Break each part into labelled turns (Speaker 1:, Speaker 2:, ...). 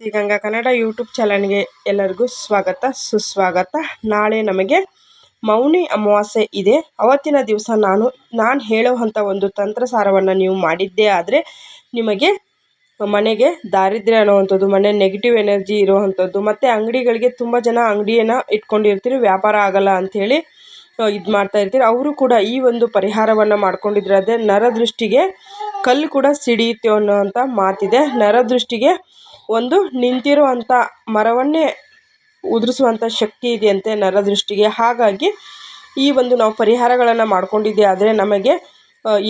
Speaker 1: Ganga Kannada YouTube ಚಾನಲ್ಗೆ ಎಲ್ಲರಿಗೂ ಸ್ವಾಗತ, ಸುಸ್ವಾಗತ. ನಾಳೆ ನಮಗೆ ಮೌನಿ ಅಮಾವಾಸ್ಯೆ ಇದೆ. ಅವತ್ತಿನ ದಿವಸ ನಾನು ನಾನು ಹೇಳುವಂಥ ಒಂದು ತಂತ್ರಸಾರವನ್ನು ನೀವು ಮಾಡಿದ್ದೇ ಆದರೆ ನಿಮಗೆ ಮನೆಗೆ ದಾರಿದ್ರ್ಯ ಅನ್ನೋವಂಥದ್ದು, ಮನೆ ನೆಗೆಟಿವ್ ಎನರ್ಜಿ ಇರುವಂಥದ್ದು, ಮತ್ತು ಅಂಗಡಿಗಳಿಗೆ ತುಂಬ ಜನ ಅಂಗಡಿಯನ್ನು ಇಟ್ಕೊಂಡಿರ್ತೀರಿ, ವ್ಯಾಪಾರ ಆಗಲ್ಲ ಅಂಥೇಳಿ ಇದು ಮಾಡ್ತಾ ಇರ್ತೀರಿ. ಅವರು ಕೂಡ ಈ ಒಂದು ಪರಿಹಾರವನ್ನು ಮಾಡ್ಕೊಂಡಿದ್ರೆ ಅದೇ ನರದೃಷ್ಟಿಗೆ ಕಲ್ಲು ಕೂಡ ಸಿಡಿಯುತ್ತೆ ಅನ್ನೋವಂಥ ಮಾತಿದೆ. ನರದೃಷ್ಟಿಗೆ ಒಂದು ನಿಂತಿರುವಂಥ ಮರವನ್ನೇ ಉದುರಿಸುವಂಥ ಶಕ್ತಿ ಇದೆಯಂತೆ ನರದೃಷ್ಟಿಗೆ. ಹಾಗಾಗಿ ಈ ಒಂದು ನಾವು ಪರಿಹಾರಗಳನ್ನು ಮಾಡ್ಕೊಂಡಿದ್ದೆ, ಆದರೆ ನಮಗೆ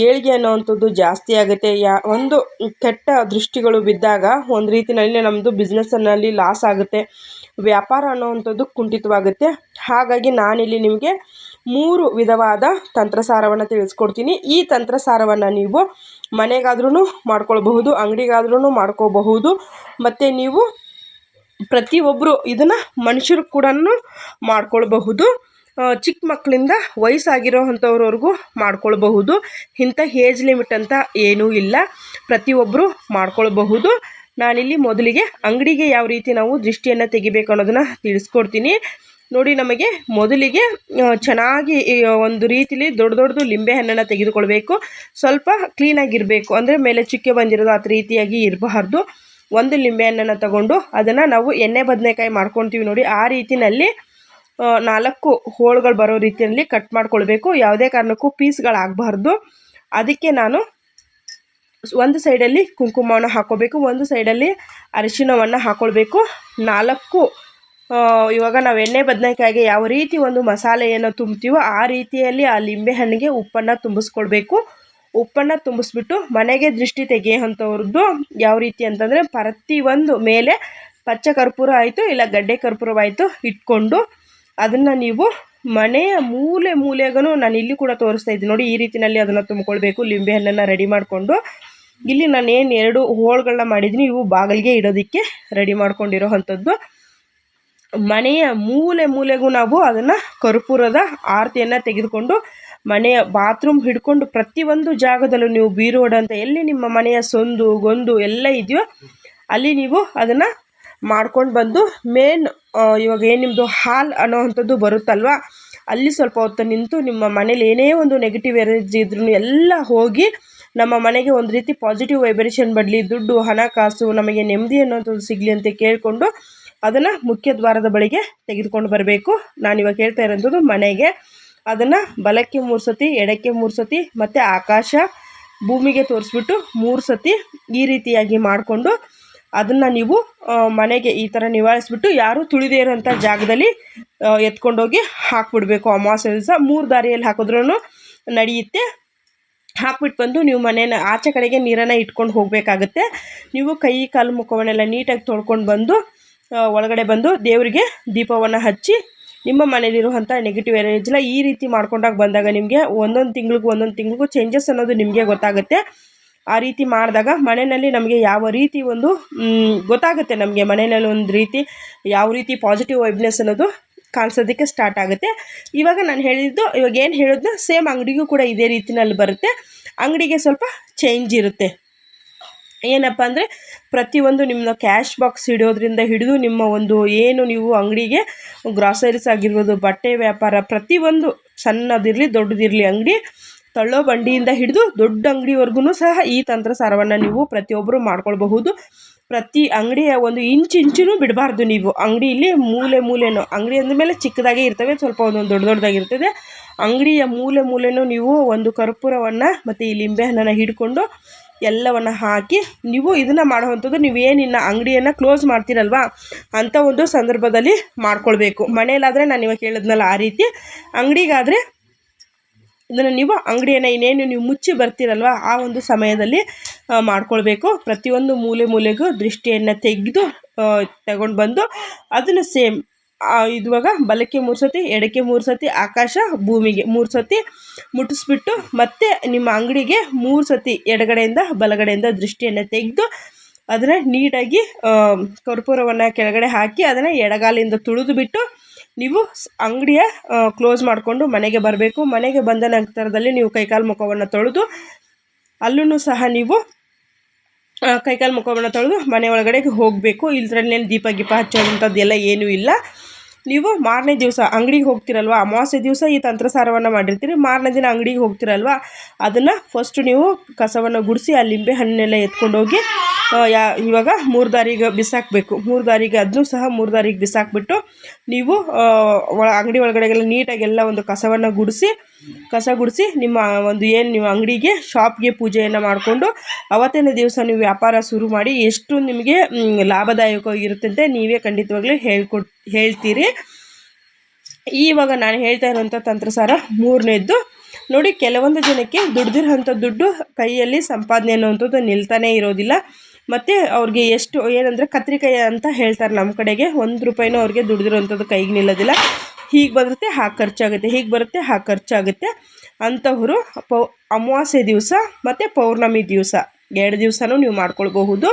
Speaker 1: ಏಳಿಗೆ ಅನ್ನೋವಂಥದ್ದು ಜಾಸ್ತಿ ಆಗುತ್ತೆ. ಯಾ, ಒಂದು ಕೆಟ್ಟ ದೃಷ್ಟಿಗಳು ಬಿದ್ದಾಗ ಒಂದು ರೀತಿಯಲ್ಲಿ ನಮ್ಮದು ಬಿಸ್ನೆಸ್ಸನ್ನಲ್ಲಿ ಲಾಸ್ ಆಗುತ್ತೆ. ವ್ಯಾಪಾರ ಅನ್ನೋವಂಥದ್ದು ಕುಂಠಿತವಾಗುತ್ತೆ. ಹಾಗಾಗಿ ನಾನಿಲ್ಲಿ ನಿಮಗೆ ಮೂರು ವಿಧವಾದ ತಂತ್ರಸಾರವನ್ನು ತಿಳಿಸ್ಕೊಡ್ತೀನಿ. ಈ ತಂತ್ರಸಾರವನ್ನು ನೀವು ಮನೆಗಾದ್ರೂ ಮಾಡ್ಕೊಳ್ಬಹುದು ಅಂಗಡಿಗಾದ್ರೂ ಮಾಡ್ಕೋಬಹುದು. ಮತ್ತು ನೀವು ಪ್ರತಿಯೊಬ್ಬರು ಇದನ್ನು ಮನುಷ್ಯರು ಕೂಡ ಮಾಡ್ಕೊಳ್ಬಹುದು. ಚಿಕ್ಕ ಮಕ್ಕಳಿಂದ ವಯಸ್ಸಾಗಿರೋ ಅಂಥವ್ರವರೆಗೂ ಮಾಡ್ಕೊಳ್ಬಹುದು. ಇಂಥ ಏಜ್ ಲಿಮಿಟ್ ಅಂತ ಏನೂ ಇಲ್ಲ. ಪ್ರತಿಯೊಬ್ಬರು ಮಾಡ್ಕೊಳ್ಬಹುದು. ನಾನಿಲ್ಲಿ ಮೊದಲಿಗೆ ಅಂಗಡಿಗೆ ಯಾವ ರೀತಿ ನಾವು ದೃಷ್ಟಿಯನ್ನು ತೆಗಿಬೇಕು ಅನ್ನೋದನ್ನು ತಿಳಿಸ್ಕೊಡ್ತೀನಿ. ನೋಡಿ ನಮಗೆ ಮೊದಲಿಗೆ ಚೆನ್ನಾಗಿ ಒಂದು ರೀತಿಲಿ ದೊಡ್ಡ ದೊಡ್ಡದು ಲಿಂಬೆ ಹಣ್ಣನ್ನು ತೆಗೆದುಕೊಳ್ಬೇಕು. ಸ್ವಲ್ಪ ಕ್ಲೀನಾಗಿರಬೇಕು ಅಂದರೆ ಮೇಲೆ ಚುಕ್ಕೆ ಬಂದಿರೋದು ಆ ರೀತಿಯಾಗಿ ಇರಬಾರ್ದು. ಒಂದು ಲಿಂಬೆ ಹಣ್ಣನ್ನು ತಗೊಂಡು ಅದನ್ನು ನಾವು ಎಣ್ಣೆ ಬದನೆಕಾಯಿ ಮಾಡ್ಕೊತೀವಿ ನೋಡಿ. ಆ ರೀತಿಯಲ್ಲಿ ನಾಲ್ಕು ಹೋಳುಗಳು ಬರೋ ರೀತಿಯಲ್ಲಿ ಕಟ್ ಮಾಡ್ಕೊಳ್ಬೇಕು. ಯಾವುದೇ ಕಾರಣಕ್ಕೂ ಪೀಸ್ಗಳಾಗಬಾರ್ದು. ಅದಕ್ಕೆ ನಾನು ಒಂದು ಸೈಡಲ್ಲಿ ಕುಂಕುಮವನ್ನು ಹಾಕೋಬೇಕು ಒಂದು ಸೈಡಲ್ಲಿ ಅರಿಶಿಣವನ್ನು ಹಾಕ್ಕೊಳ್ಬೇಕು. ನಾಲ್ಕು ಇವಾಗ ನಾವು ಎಣ್ಣೆ ಬದನೇಕಾಯಿಗೆ ಯಾವ ರೀತಿ ಒಂದು ಮಸಾಲೆಯನ್ನು ತುಂಬ್ತೀವೋ ಆ ರೀತಿಯಲ್ಲಿ ಆ ಲಿಂಬೆ ಹಣ್ಣಿಗೆ ಉಪ್ಪನ್ನು ತುಂಬಿಸ್ಕೊಳ್ಬೇಕು. ಉಪ್ಪನ್ನು ತುಂಬಿಸ್ಬಿಟ್ಟು ಮನೆಗೆ ದೃಷ್ಟಿ ತೆಗೆಯುವಂಥವ್ರದ್ದು ಯಾವ ರೀತಿ ಅಂತಂದರೆ ಪ್ರತಿಯೊಂದು ಮೇಲೆ ಪಚ್ಚ ಕರ್ಪೂರ ಆಯಿತು ಇಲ್ಲ ಗಡ್ಡೆ ಕರ್ಪೂರವಾಯಿತು ಇಟ್ಕೊಂಡು ಅದನ್ನು ನೀವು ಮನೆಯ ಮೂಲೆ ಮೂಲೆಗೂ ನಾನು ಇಲ್ಲಿ ಕೂಡ ತೋರಿಸ್ತಾ ಇದ್ದೀನಿ. ನೋಡಿ ಈ ರೀತಿಯಲ್ಲಿ ಅದನ್ನು ತುಂಬಿಕೊಳ್ಬೇಕು. ಲಿಂಬೆ ಹಣ್ಣನ್ನು ರೆಡಿ ಮಾಡಿಕೊಂಡು ಇಲ್ಲಿ ನಾನು ಏನು ಎರಡು ಹೋಳುಗಳನ್ನ ಮಾಡಿದ್ದೀನಿ. ಇವು ಬಾಗಿಲಿಗೆ ಇಡೋದಕ್ಕೆ ರೆಡಿ ಮಾಡ್ಕೊಂಡಿರೋ ಅಂಥದ್ದು. ಮನೆಯ ಮೂಲೆ ಮೂಲೆಗೂ ನಾವು ಅದನ್ನು ಕರ್ಪೂರದ ಆರತಿಯನ್ನು ತೆಗೆದುಕೊಂಡು ಮನೆಯ ಬಾತ್ರೂಮ್ ಹಿಡ್ಕೊಂಡು ಪ್ರತಿಯೊಂದು ಜಾಗದಲ್ಲೂ ನೀವು ಬೀರೋಡಂತ ಎಲ್ಲಿ ನಿಮ್ಮ ಮನೆಯ ಸೊಂದು, ಗೊಂದು ಎಲ್ಲ ಇದೆಯೋ ಅಲ್ಲಿ ನೀವು ಅದನ್ನು ಮಾಡ್ಕೊಂಡು ಬಂದು ಮೇನ್ ಇವಾಗ ಏನು ನಿಮ್ಮದು ಹಾಲ್ ಅನ್ನೋವಂಥದ್ದು ಬರುತ್ತಲ್ವ? ಅಲ್ಲಿ ಸ್ವಲ್ಪ ಹೊತ್ತು ನಿಂತು ನಿಮ್ಮ ಮನೇಲಿ ಏನೇ ಒಂದು ನೆಗೆಟಿವ್ ಎನರ್ಜಿ ಇದ್ರೂ ಎಲ್ಲ ಹೋಗಿ ನಮ್ಮ ಮನೆಗೆ ಒಂದು ರೀತಿ ಪಾಸಿಟಿವ್ ವೈಬ್ರೇಷನ್ ಬರಲಿ, ದುಡ್ಡು ಹಣಕಾಸು ನಮಗೆ ನೆಮ್ಮದಿ ಅನ್ನೋಂಥದ್ದು ಸಿಗಲಿ ಅಂತ ಕೇಳಿಕೊಂಡು ಅದನ್ನು ಮುಖ್ಯ ದ್ವಾರದ ಬಳಿಗೆ ತೆಗೆದುಕೊಂಡು ಬರಬೇಕು. ನಾನು ಇವಾಗ ಹೇಳ್ತಾ ಇರೋಂಥದ್ದು ಮನೆಗೆ. ಅದನ್ನು ಬಲಕ್ಕೆ ಮೂರು ಸತಿ, ಎಡಕ್ಕೆ ಮೂರು ಸತಿ, ಮತ್ತು ಆಕಾಶ ಭೂಮಿಗೆ ತೋರಿಸ್ಬಿಟ್ಟು ಮೂರು ಸತಿ ಈ ರೀತಿಯಾಗಿ ಮಾಡಿಕೊಂಡು ಅದನ್ನು ನೀವು ಮನೆಗೆ ಈ ಥರ ನಿವಾರಿಸ್ಬಿಟ್ಟು ಯಾರೂ ತುಳಿದೇ ಇರೋಂಥ ಜಾಗದಲ್ಲಿ ಎತ್ಕೊಂಡೋಗಿ ಹಾಕ್ಬಿಡ್ಬೇಕು. ಅಮಾವಾಸ್ಯ ದಿವಸ ಮೂರು ದಾರಿಯಲ್ಲಿ ಹಾಕಿದ್ರೂ ನಡೆಯುತ್ತೆ. ಹಾಕ್ಬಿಟ್ಟು ಬಂದು ನೀವು ಮನೇನ, ಆಚೆ ಕಡೆಗೆ ನೀರನ್ನು ಇಟ್ಕೊಂಡು ಹೋಗಬೇಕಾಗುತ್ತೆ. ನೀವು ಕೈ, ಕಾಲು ಮುಖವನ್ನೆಲ್ಲ ನೀಟಾಗಿ ತೊಳ್ಕೊಂಡು ಬಂದು ಒಳಗಡೆ ಬಂದು ದೇವರಿಗೆ ದೀಪವನ್ನು ಹಚ್ಚಿ ನಿಮ್ಮ ಮನೇಲಿರುವಂಥ ನೆಗೆಟಿವ್ ಎನರ್ಜಿನ ಈ ರೀತಿ ಮಾಡ್ಕೊಂಡಾಗ ಬಂದಾಗ ನಿಮಗೆ ಒಂದೊಂದು ತಿಂಗಳಿಗೂ ಒಂದೊಂದು ತಿಂಗಳಿಗೂ ಚೇಂಜಸ್ ಅನ್ನೋದು ನಿಮಗೆ ಗೊತ್ತಾಗುತ್ತೆ. ಆ ರೀತಿ ಮಾಡಿದಾಗ ಮನೆಯಲ್ಲಿ ನಮಗೆ ಯಾವ ರೀತಿ ಒಂದು ಗೊತ್ತಾಗುತ್ತೆ ನಮಗೆ ಮನೆಯಲ್ಲಿ ಒಂದು ರೀತಿ ಯಾವ ರೀತಿ ಪಾಸಿಟಿವ್ ವೈಬ್ನೆಸ್ ಅನ್ನೋದು ಕಾಣಿಸೋದಕ್ಕೆ ಸ್ಟಾರ್ಟ್ ಆಗುತ್ತೆ. ಇವಾಗ ನಾನು ಹೇಳಿದ್ದು, ಇವಾಗ ಏನು ಹೇಳಿದ್ನೋ ಸೇಮ್ ಅಂಗಡಿಗೂ ಕೂಡ ಇದೇ ರೀತಿನಲ್ಲಿ ಬರುತ್ತೆ. ಅಂಗಡಿಗೆ ಸ್ವಲ್ಪ ಚೇಂಜ್ ಇರುತ್ತೆ. ಏನಪ್ಪ ಅಂದರೆ ಪ್ರತಿಯೊಂದು ನಿಮ್ಮ ಕ್ಯಾಶ್ ಬಾಕ್ಸ್ ಇಡೋದ್ರಿಂದ ಹಿಡಿದು ನಿಮ್ಮ ಒಂದು ಏನು ನೀವು ಅಂಗಡಿಗೆ ಗ್ರಾಸರೀಸ್ ಆಗಿರ್ಬೋದು, ಬಟ್ಟೆ ವ್ಯಾಪಾರ ಪ್ರತಿಯೊಂದು ಸಣ್ಣದಿರಲಿ ದೊಡ್ಡದಿರಲಿ ಅಂಗಡಿ ತಳ್ಳೋ ಬಂಡಿಯಿಂದ ಹಿಡಿದು ದೊಡ್ಡ ಅಂಗಡಿವರೆಗೂ ಸಹ ಈ ತಂತ್ರಸಾರವನ್ನು ನೀವು ಪ್ರತಿಯೊಬ್ಬರು ಮಾಡ್ಕೊಳ್ಬಹುದು. ಪ್ರತಿ ಅಂಗಡಿಯ ಒಂದು ಇಂಚು ಇಂಚುನೂ ಬಿಡಬಾರ್ದು ನೀವು. ಅಂಗಡಿಯಲ್ಲಿ ಮೂಲೆ ಮೂಲೆನೂ, ಅಂಗಡಿ ಅಂದಮೇಲೆ ಚಿಕ್ಕದಾಗೇ ಇರ್ತವೆ, ಸ್ವಲ್ಪ ಒಂದೊಂದು ದೊಡ್ಡ ದೊಡ್ಡದಾಗಿರ್ತದೆ. ಅಂಗಡಿಯ ಮೂಲೆ ಮೂಲೆನೂ ನೀವು ಒಂದು ಕರ್ಪೂರವನ್ನು ಮತ್ತು ಈ ಲಿಂಬೆ ಹಣ್ಣನ್ನು ಹಿಡ್ಕೊಂಡು ಎಲ್ಲವನ್ನು ಹಾಕಿ ನೀವು ಇದನ್ನು ಮಾಡುವಂಥದ್ದು ನೀವು ಏನಿನ್ನ ಅಂಗಡಿಯನ್ನು ಕ್ಲೋಸ್ ಮಾಡ್ತೀರಲ್ವ ಅಂಥ ಒಂದು ಸಂದರ್ಭದಲ್ಲಿ ಮಾಡ್ಕೊಳ್ಬೇಕು. ಮನೆಯಲ್ಲಾದರೆ ನಾನು ಇವಾಗ ಹೇಳಿದ್ನಲ್ಲ ಆ ರೀತಿ. ಅಂಗಡಿಗಾದರೆ ಇದನ್ನು ನೀವು ಅಂಗಡಿಯನ್ನು ಇನ್ನೇನು ನೀವು ಮುಚ್ಚಿ ಬರ್ತೀರಲ್ವ ಆ ಒಂದು ಸಮಯದಲ್ಲಿ ಮಾಡ್ಕೊಳ್ಬೇಕು. ಪ್ರತಿಯೊಂದು ಮೂಲೆ ಮೂಲೆಗೂ ದೃಷ್ಟಿಯನ್ನು ತೆಗೆದು ತಗೊಂಡು ಬಂದು ಅದನ್ನು ಸೇಮ್ ಇದುವಾಗ ಬಲಕ್ಕೆ ಮೂರು ಸತಿ ಎಡಕ್ಕೆ ಮೂರು ಸತಿ ಆಕಾಶ ಭೂಮಿಗೆ ಮೂರು ಸತಿ ಮುಟ್ಟಿಸ್ಬಿಟ್ಟು ಮತ್ತೆ ನಿಮ್ಮ ಅಂಗಡಿಗೆ ಮೂರು ಸತಿ ಎಡಗಡೆಯಿಂದ ಬಲಗಡೆಯಿಂದ ದೃಷ್ಟಿಯನ್ನು ತೆಗೆದು ಅದನ್ನು ನೀಟಾಗಿ ಕರ್ಪೂರವನ್ನು ಕೆಳಗಡೆ ಹಾಕಿ ಅದನ್ನು ಎಡಗಾಲಿಂದ ತುಳಿದು ಬಿಟ್ಟು ನೀವು ಅಂಗಡಿಯ ಕ್ಲೋಸ್ ಮಾಡಿಕೊಂಡು ಮನೆಗೆ ಬರಬೇಕು. ಮನೆಗೆ ಬಂದ ನಂತರದಲ್ಲಿ ನೀವು ಕೈಕಾಲು ಮುಖವನ್ನು ತೊಳೆದು ಅಲ್ಲೂ ಸಹ ನೀವು ಕೈಕಾಲು ಮುಖವನ್ನು ತೊಳೆದು ಮನೆ ಒಳಗಡೆಗೆ ಹೋಗಬೇಕು. ಇಲ್ದ್ರಲ್ಲೇನು ದೀಪ ಗೀಪ ಹಚ್ಚೋವಂಥದ್ದೆಲ್ಲ ಏನೂ ಇಲ್ಲ. ನೀವು ಮಾರನೇ ದಿವಸ ಅಂಗಡಿಗೆ ಹೋಗ್ತಿರಲ್ವ, ಅಮಾವಾಸ್ಯೆ ದಿವಸ ಈ ತಂತ್ರಸಾರವನ್ನು ಮಾಡಿರ್ತೀರಿ, ಮಾರನೇ ದಿನ ಅಂಗಡಿಗೆ ಹೋಗ್ತಿರಲ್ವ, ಅದನ್ನು ಫಸ್ಟು ನೀವು ಕಸವನ್ನು ಗುಡಿಸಿ ಆ ಲಿಂಬೆ ಹಣ್ಣನ್ನೆಲ್ಲ ಎತ್ಕೊಂಡೋಗಿ ಯಾ, ಇವಾಗ ಮೂರು ದಾರಿಗೆ ಬಿಸಾಕಬೇಕು. ಮೂರು ದಾರಿಗೆ ಅದನ್ನು ಸಹ ಮೂರು ದಾರಿಗೆ ಬಿಸಾಕ್ಬಿಟ್ಟು ನೀವು ಒಳ, ಅಂಗಡಿ ಒಳಗಡೆಗೆಲ್ಲ ನೀಟಾಗೆಲ್ಲ ಒಂದು ಕಸವನ್ನು ಗುಡಿಸಿ ಕಸ ಗುಡಿಸಿ ನಿಮ್ಮ ಒಂದು ಏನು ನಿಮ್ಮ ಅಂಗಡಿಗೆ ಶಾಪ್ಗೆ ಪೂಜೆಯನ್ನು ಮಾಡಿಕೊಂಡು ಅವತ್ತಿನ ದಿವಸ ನೀವು ವ್ಯಾಪಾರ ಶುರು ಮಾಡಿ ಎಷ್ಟು ನಿಮಗೆ ಲಾಭದಾಯಕವಾಗಿರುತ್ತೆ ಅಂತ ನೀವೇ ಖಂಡಿತವಾಗ್ಲೂ ಹೇಳ್ಕೊಡ್, ಹೇಳ್ತೀರಿ. ಇವಾಗ ನಾನು ಹೇಳ್ತಾ ಇರೋಂಥ ತಂತ್ರಸಾರ ಮೂರನೇದ್ದು. ನೋಡಿ, ಕೆಲವೊಂದು ಜನಕ್ಕೆ ದುಡ್ದಿರೋಂಥ ದುಡ್ಡು ಕೈಯಲ್ಲಿ ಸಂಪಾದನೆ ಅನ್ನೋವಂಥದ್ದು ನಿಲ್ತಾನೇ ಇರೋದಿಲ್ಲ. ಮತ್ತು ಅವ್ರಿಗೆ ಎಷ್ಟು, ಏನಂದರೆ ಕತ್ರಿಕಾಯಿ ಅಂತ ಹೇಳ್ತಾರೆ ನಮ್ಮ ಕಡೆಗೆ. ಒಂದು ರೂಪಾಯಿನೂ ಅವ್ರಿಗೆ ದುಡ್ದಿರೋಂಥದ್ದು ಕೈಗೆ ನಿಲ್ಲೋದಿಲ್ಲ. ಹೀಗೆ ಬರುತ್ತೆ ಹಾಗೆ ಖರ್ಚಾಗುತ್ತೆ, ಹೀಗೆ ಬರುತ್ತೆ ಹಾಗೆ ಖರ್ಚಾಗುತ್ತೆ ಅಂಥವರು ಪೌ, ಅಮಾವಾಸ್ಯೆ ದಿವಸ ಮತ್ತು ಪೌರ್ಣಮಿ ದಿವಸ. ಎರಡು ದಿವಸನೂ ನೀವು ಮಾಡ್ಕೊಳ್ಬಹುದು.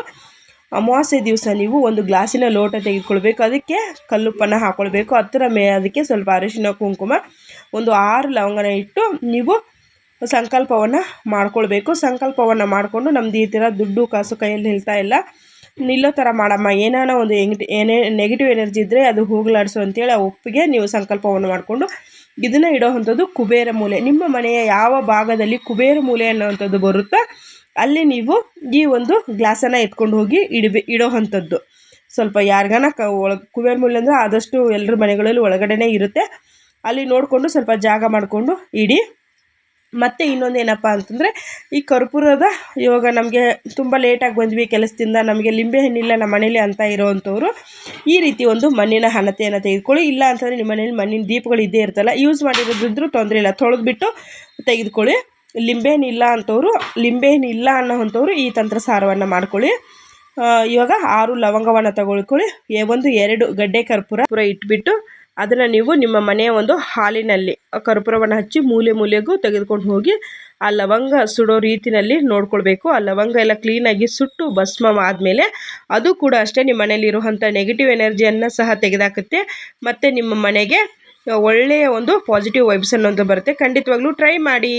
Speaker 1: ಅಮಾವಾಸ್ಯೆ ದಿವಸ ನೀವು ಒಂದು ಗ್ಲಾಸಿನ ಲೋಟ ತೆಗೆದುಕೊಳ್ಬೇಕು, ಅದಕ್ಕೆ ಕಲ್ಲುಪ್ಪನ್ನು ಹಾಕ್ಕೊಳ್ಬೇಕು ಹತ್ತಿರ ಮೇ ಅದಕ್ಕೆ ಸ್ವಲ್ಪ ಅರಿಶಿನ, ಕುಂಕುಮ, ಒಂದು ಆರು ಲವಂಗನ ಇಟ್ಟು ನೀವು ಸಂಕಲ್ಪವನ್ನು ಮಾಡ್ಕೊಳ್ಬೇಕು. ಸಂಕಲ್ಪವನ್ನು ಮಾಡಿಕೊಂಡು ನಮ್ದು ಈ ಥರ ದುಡ್ಡು ಕಾಸು ಕೈಯಲ್ಲಿ ನಿಲ್ತಾ ಇಲ್ಲ. ನಿಲ್ಲೋ ಥರ ಮಾಡಮ್ಮ. ಏನಾನ ಒಂದು ಎಂಗ್ ಏನೇ ನೆಗೆಟಿವ್ ಎನರ್ಜಿ ಇದ್ದರೆ ಅದು ಹೋಗಲಾಡಿಸು ಅಂತೇಳಿ ಆ ಒಪ್ಪಿಗೆ ನೀವು ಸಂಕಲ್ಪವನ್ನು ಮಾಡಿಕೊಂಡು ಇದನ್ನು ಇಡೋವಂಥದ್ದು ಕುಬೇರ ಮೂಲೆ. ನಿಮ್ಮ ಮನೆಯ ಯಾವ ಭಾಗದಲ್ಲಿ ಕುಬೇರ ಮೂಲೆ ಅನ್ನೋವಂಥದ್ದು ಬರುತ್ತೋ ಅಲ್ಲಿ ನೀವು ಈ ಒಂದು ಗ್ಲಾಸನ್ನು ಎತ್ಕೊಂಡು ಹೋಗಿ ಇಡಬೇ ಇಡೋವಂಥದ್ದು ಸ್ವಲ್ಪ ಯಾರಿಗಾನ ಕ ಒಳ, ಕುಬೇರ ಮೂಲೆ ಅಂದರೆ ಆದಷ್ಟು ಎಲ್ಲರ ಮನೆಗಳಲ್ಲಿ ಒಳಗಡೆನೇ ಇರುತ್ತೆ. ಅಲ್ಲಿ ನೋಡಿಕೊಂಡು ಸ್ವಲ್ಪ ಜಾಗ ಮಾಡಿಕೊಂಡು ಇಡಿ. ಮತ್ತು ಇನ್ನೊಂದು ಏನಪ್ಪ ಅಂತಂದರೆ, ಈ ಕರ್ಪೂರದ ಇವಾಗ ನಮಗೆ ತುಂಬ ಲೇಟಾಗಿ ಬಂದ್ವಿ ಕೆಲಸದಿಂದ, ನಮಗೆ ಲಿಂಬೆ ಹಣ್ಣಿಲ್ಲ ನಮ್ಮ ಮನೇಲಿ ಅಂತ ಇರೋವಂಥವ್ರು ಈ ರೀತಿ ಒಂದು ಮಣ್ಣಿನ ಹಣತೆಯನ್ನು ತೆಗೆದುಕೊಳ್ಳಿ. ಇಲ್ಲ ಅಂತಂದರೆ ನಿಮ್ಮ ಮನೇಲಿ ಮಣ್ಣಿನ ದೀಪಗಳು ಇದ್ದೇ ಇರ್ತಲ್ಲ ಯೂಸ್ ಮಾಡಿರೋದಿದ್ರೂ ತೊಂದರೆ ಇಲ್ಲ. ತೊಳೆದ್ಬಿಟ್ಟು ತೆಗೆದುಕೊಳ್ಳಿ. ಲಿಂಬೆ ಹಣ್ಣು ಇಲ್ಲ ಅಂಥವ್ರು ಲಿಂಬೆ ಹಣ್ಣು ಇಲ್ಲ ಅನ್ನೋವಂಥವ್ರು ಈ ತಂತ್ರ ಸಾರವನ್ನು ಮಾಡ್ಕೊಳ್ಳಿ. ಇವಾಗ ಆರು ಲವಂಗವನ್ನು ತಗೊಳ್ಕೊಳ್ಳಿ. ಒಂದು ಎರಡು ಗಡ್ಡೆ ಕರ್ಪೂರ ಪೂರ ಇಟ್ಬಿಟ್ಟು ಅದನ್ನು ನೀವು ನಿಮ್ಮ ಮನೆಯ ಒಂದು ಹಾಲಿನಲ್ಲಿ ಕರ್ಪೂರವನ್ನು ಹಚ್ಚಿ ಮೂಲೆ ಮೂಲೆಗೂ ತೆಗೆದುಕೊಂಡು ಹೋಗಿ, ಆ ಲವಂಗ ಸುಡೋ ರೀತಿಯಲ್ಲಿ ನೋಡ್ಕೊಳ್ಬೇಕು. ಆ ಲವಂಗ ಎಲ್ಲ ಕ್ಲೀನಾಗಿ ಸುಟ್ಟು ಭಸ್ಮ ಆದಮೇಲೆ ಅದು ಕೂಡ ಅಷ್ಟೇ ನಿಮ್ಮ ಮನೇಲಿರುವಂಥ ನೆಗೆಟಿವ್ ಎನರ್ಜಿಯನ್ನು ಸಹ ತೆಗೆದಾಕುತ್ತೆ. ಮತ್ತು ನಿಮ್ಮ ಮನೆಗೆ ಒಳ್ಳೆಯ ಒಂದು ಪಾಸಿಟಿವ್ ವೈಬ್ಸ್ ಅನ್ನೋದು ಬರುತ್ತೆ. ಖಂಡಿತವಾಗ್ಲೂ ಟ್ರೈ ಮಾಡಿ.